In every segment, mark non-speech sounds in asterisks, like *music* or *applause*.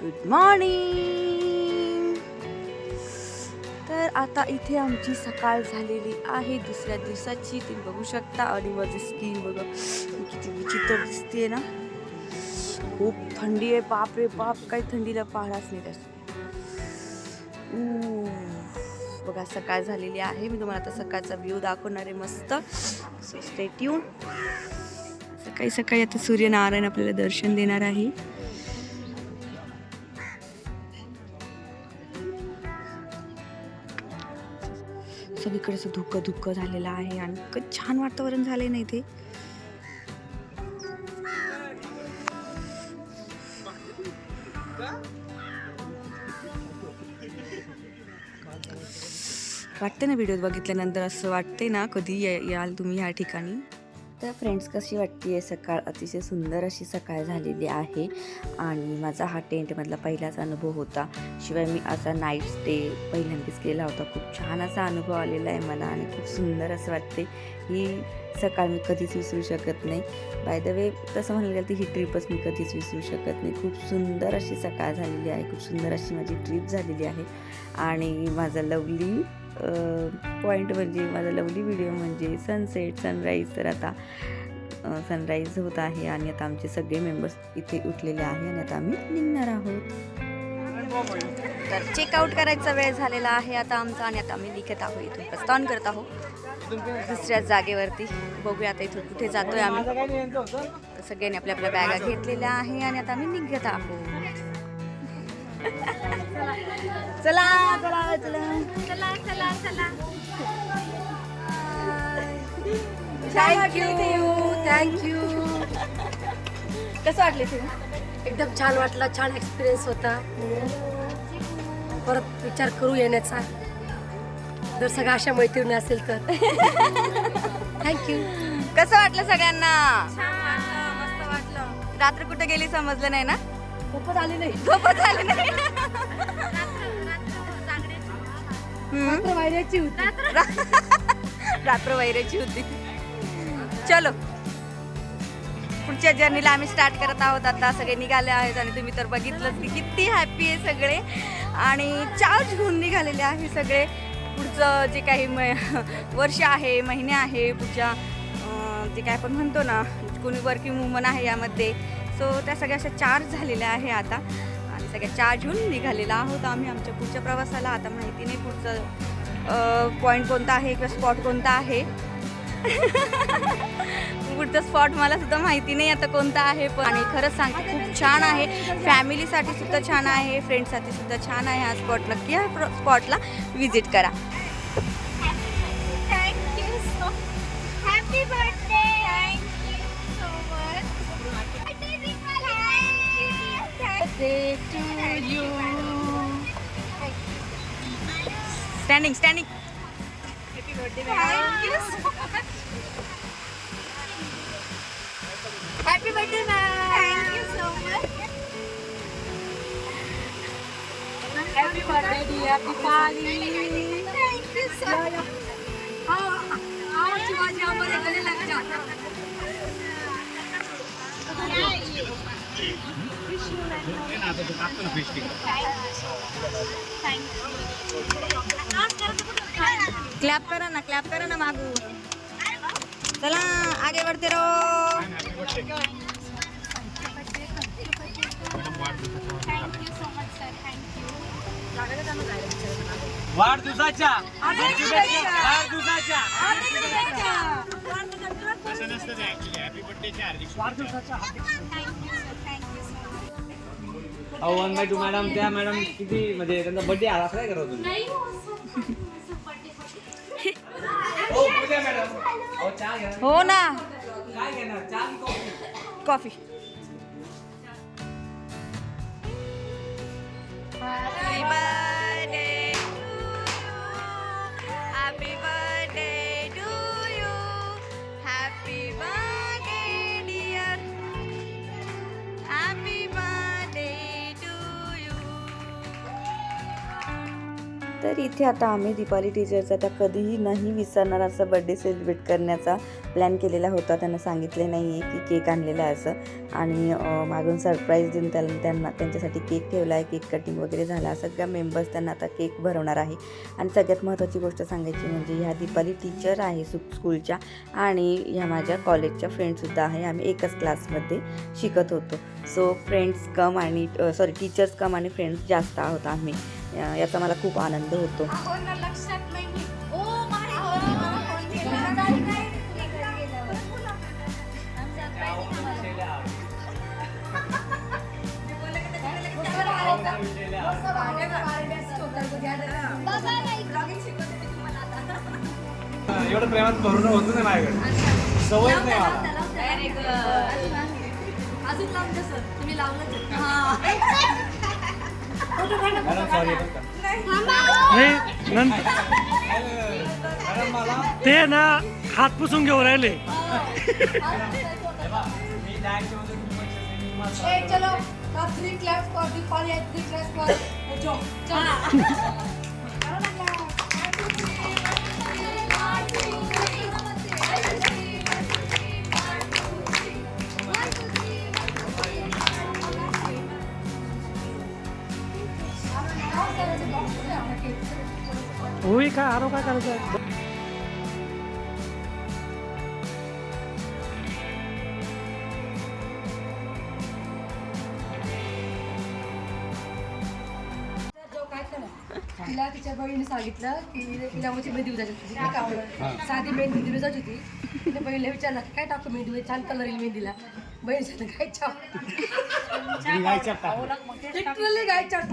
Good morning तर आता इथे आमची सकाळ झालेली आहे. दुसऱ्या दिवसाची तुम्ही बघू शकता. आणि माझी स्किन बघा. किती विचित्र दिसते ना. खूप थंडी आहे. बाप रे बाप. काही थंडीला पाहणाच नाही त्यास बघा सकाळ झालेली आहे. मी तुम्हाला आता सकाळचा व्ह्यू दाखवणार आहे मस्त. सो स्टे ट्यून सकाळी सकाळी आता सूर्यनारायण आपल्याला दर्शन देणार आहे. सगळीकडे असं धुकं धुकं झालेलं आहे आणि इतकं छान वातावरण झालं आहे ना इथे. वाटते ना व्हिडिओ बघितल्यानंतर असं वाटते ना कधी याल तुम्ही ह्या ठिकाणी? तर फ्रेंड्स कशी वाटते आहे सकाळ? अतिशय सुंदर अशी सकाळ झालेली आहे आणि माझा हा टेंटमधला पहिलाच अनुभव होता. शिवाय मी असा नाईट स्टे पहिल्यांदाच केला होता. खूप छान असा अनुभव आलेला आहे मला आणि खूप सुंदर असं वाटते ही सकाळ मी कधीच विसरू शकत नाही. बाय द वे तसं म्हणलं गेलं तर ही ट्रिपच मी कधीच विसरू शकत नाही. खूप सुंदर अशी सकाळ झालेली आहे. खूप सुंदर अशी माझी ट्रिप झालेली आहे आणि माझा लवली पॉईंट म्हणजे माझा लवली व्हिडिओ म्हणजे सनसेट सनराईज तर आता सनराईज होत आहे आणि आता आमचे सगळे मेंबर्स इथे उठलेले आहे आणि आता आम्ही निघणार आहोत. तर चेकआउट करायचा वेळ झालेला आहे आता आमचा आणि आता आम्ही निघत आहोत इथून प्रस्थान करत आहोत. दुसऱ्या जागेवरती बघूया आता इथून कुठे जातोय आम्ही. सगळ्यांनी आपल्या आपल्या बॅगा घेतलेल्या आहे आणि आता आम्ही निघत आहोत. चला चला चला. थँक्यू थँक्यू कसं वाटले तुम्ही एकदम छान वाटला छान एक्सपिरियन्स होता. परत विचार करू येण्याचा. जर सगळ्या अशा मैत्रिणी असेल तर. थँक्यू कसं वाटलं सगळ्यांना? रात्र कुठे गेली समजलं नाही ना? खूपच आली नाही. झोपच आली नाही. वायऱ्याची होती. रात्र वैराची होती. चलो. पुढच्या जर्नीला आम्ही स्टार्ट करत आहोत. आता सगळे निघाले आहेत आणि तुम्ही तर बघितलंच की किती हॅपी आहे सगळे. आणि चार्ज घेऊन निघालेले आहे सगळे. पुढचं जे काही म- वर्ष आहे महिने आहे पुढच्या जे काय आपण म्हणतो ना कोणी वर्किंग वुमन आहे यामध्ये. सो त्या सगळ्या अशा चार्ज झालेल्या आहे आता. आणि सगळ्या चार्ज होऊन निघालेला आहोत आम्ही आमच्या पुढच्या प्रवासाला. आता माहिती नाही पुढचं पॉईंट कोणता आहे किंवा स्पॉट कोणता आहे. *laughs* पुढचा स्पॉट मला सुद्धा माहिती नाही आता कोणता आहे पण आणि खरंच सांगते खूप छान आहे. फॅमिलीसाठी सुद्धा छान आहे फ्रेंडसाठी सुद्धा छान आहे हा स्पॉट नक्की ह्या स्पॉटला व्हिजिट करा. Birthday to you. Standing standing Thank you so much. Happy birthday, ma'am. Thank you so much. Happy birthday dear Deepali Thank you so much. आवाची माझी आम्हाला गले लागतात क्लॅप करा ना क्लॅप करा ना मागू. चला आगे sir. Thank you. वाढदिवसाच्या. वाढदिवसाच्या. अहो वन बाय टू मॅडम त्या मॅडम किती म्हणजे त्यांचा बर्थडे आला काय करा तुम्ही हो पूजा मॅडम अहो चहा घ्या हो ना. काय घेणार? चहा की कॉफी कॉफी. Happy तर इथे आता आम्ही दीपाली टीचरचा त्या कधीही नाही विसरणार असं बड्डे सेलिब्रेट करण्याचा प्लॅन केलेला होता. त्यांना सांगितले नाही आहे की केक आणलेला आहे असं. आणि मागून सरप्राईज देऊन त्याला त्यांना त्यांच्यासाठी केक ठेवला आहे केक कटिंग वगैरे झाला. सगळ्या मेंबर्स त्यांना आता केक भरवणार आहे. आणि सगळ्यात महत्त्वाची गोष्ट सांगायची म्हणजे ह्या दीपाली टीचर आहे सु स्कूलच्या आणि ह्या माझ्या कॉलेजच्या फ्रेंडसुद्धा आहे. आम्ही एकच क्लासमध्ये शिकत होतो. सो फ्रेंड्स कम आणि सॉरी टीचर्स कम आणि फ्रेंड्स जास्त आहोत आम्ही. याचा मला खूप आनंद होतो. एवढं प्रेमात भरून होतं नाही माझ्याकडे. सवय नाही अजून द्या सर तुम्ही लावलं नाही नंतर ते ना हात पुसून घेऊन राहिले. चलो three class for Deepali three class for आरो काय करायचं जो काय करा तिला तिच्या बहिणीने सांगितलं की तिला म्हणजे मेहंदी उजायची होती तिला काय आवडलं. साधी मेहंदी दिली जायची होती. तिने बहिणीला विचारलं की काय टाकू मेहंदी छान कलर येईल मेहंदीला. बहीण सांगते काय छाप लिटरली काय छाप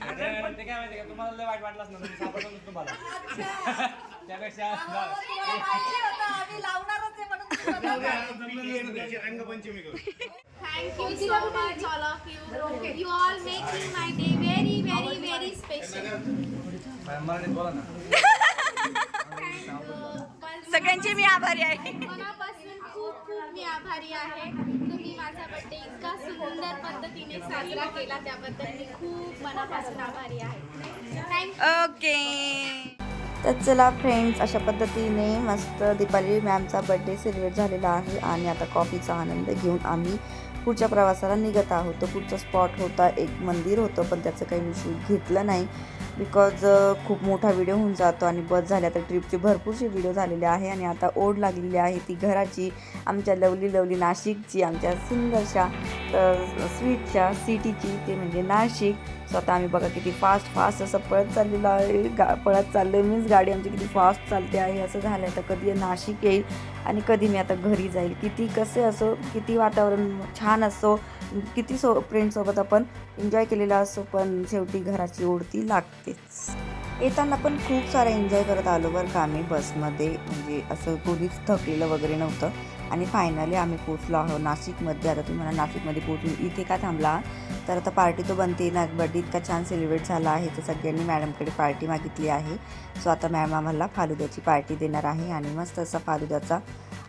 ते काय माहिती का? तुम्हाला लय वाईट वाटलं असणार तुम्ही सापडलं *laughs* नसतं तुम्हाला त्यापेक्षा Thank you so much, all of you. You all making my day very, very, very special. मराठीत बोला ना. सगळ्यांचे मी आभारी आहे. मनापासून खूप खूप मी आभारी आहे. बर्थडे इतका सुंदर पद्धतीने साजरा केला त्याबद्दल मी खूप मनापासून आभारी आहे. ओके तर चला फ्रेंड्स अशा पद्धतीने मस्त दीपाली मॅमचा बड्डे सेलिब्रेट झालेला आहे आणि आता कॉफीचा आनंद घेऊन आम्ही पुढच्या प्रवासाला निघत आहोत. तो पुढचा स्पॉट होता एक मंदिर होतं पण त्याचं काही मी शूट घेतलं नाही. बिकॉज खूप मोठा व्हिडिओ होऊन जातो आणि बस झाल्या तर ट्रिपचे भरपूरसे व्हिडिओ झालेले आहे आणि आता ओढ लागलेली आहे ती घराची आमच्या लवली लवली नाशिकची आमच्या सुंदरशा स्वीटच्या सिटीची ते म्हणजे नाशिक. सो आता आम्ही बघा किती फास्ट फास्ट असं पळत चाललेलं आहे. गा पळत चाललं आहे मीन्स गाडी आमची किती फास्ट चालते आहे असं झालं आहे तर कधी नाशिक येईल आणि कधी मी आता घरी जाईल. किती कसे असो किती वातावरण छान असो किती सो फ्रेंडसोबत आपण एन्जॉय केलेला असो पण शेवटी घराची ओढती लागतेच. येताना पण खूप सारा एन्जॉय करत आलो बरं का आम्ही बसमध्ये म्हणजे असं कोणीच थकलेलं वगैरे नव्हतं. आणि फायनली आम्ही पोचलो आहोत नाशिकमध्ये. आता तुम्ही मला नाशिकमध्ये पोचून इथे का थांबला? तर आता पार्टी तो बनते ना बर्थडे इतका छान सेलिब्रेट झाला आहे. तर सगळ्यांनी मॅडमकडे पार्टी मागितली आहे. सो आता मॅम आम्हाला फालुद्याची पार्टी देणार आहे आणि मस्त असा फालुद्याचा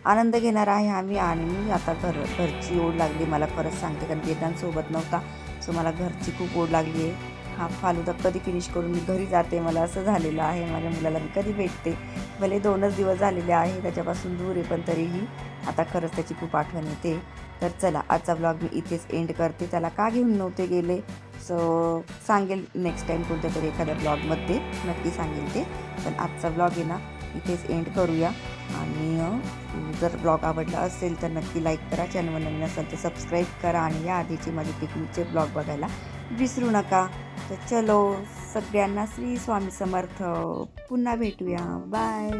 आनंद घेणार आहे आम्ही. आणि मी आता घर घरची ओढ लागली. मला परत सांगते कारण वेदांसोबत नव्हता. सो मला घरची खूप ओढ लागली आहे. हा फालुदा कधी फिनिश करून मी घरी जाते. मला असं झालेलं आहे. माझ्या मुलाला मी कधी भेटते? भले दोनच दिवस झालेले आहे. त्याच्यापासून दूर आहे पण तरीही आता खरंच त्याची खूप आठवण येते. तर चला आजचा ब्लॉग मी इथेच एंड करते. त्याला का घेऊन नव्हते गेले? सो सांगेल नेक्स्ट टाईम कोणत्या तरी एखाद्या ब्लॉगमध्ये नक्की सांगेल ते. पण आजचा ब्लॉग आहे ना इथेच एंड करूया. आणि जर ब्लॉग आवडला असेल तर नक्की लाईक करा. चॅनलवर नवीन असेल तर सबस्क्राईब करा. आणि या आधीचे माझे पिकनिकचे ब्लॉग बघायला विसरू नका. तर चलो सगळ्यांना श्री स्वामी समर्थ. पुन्हा भेटूया. बाय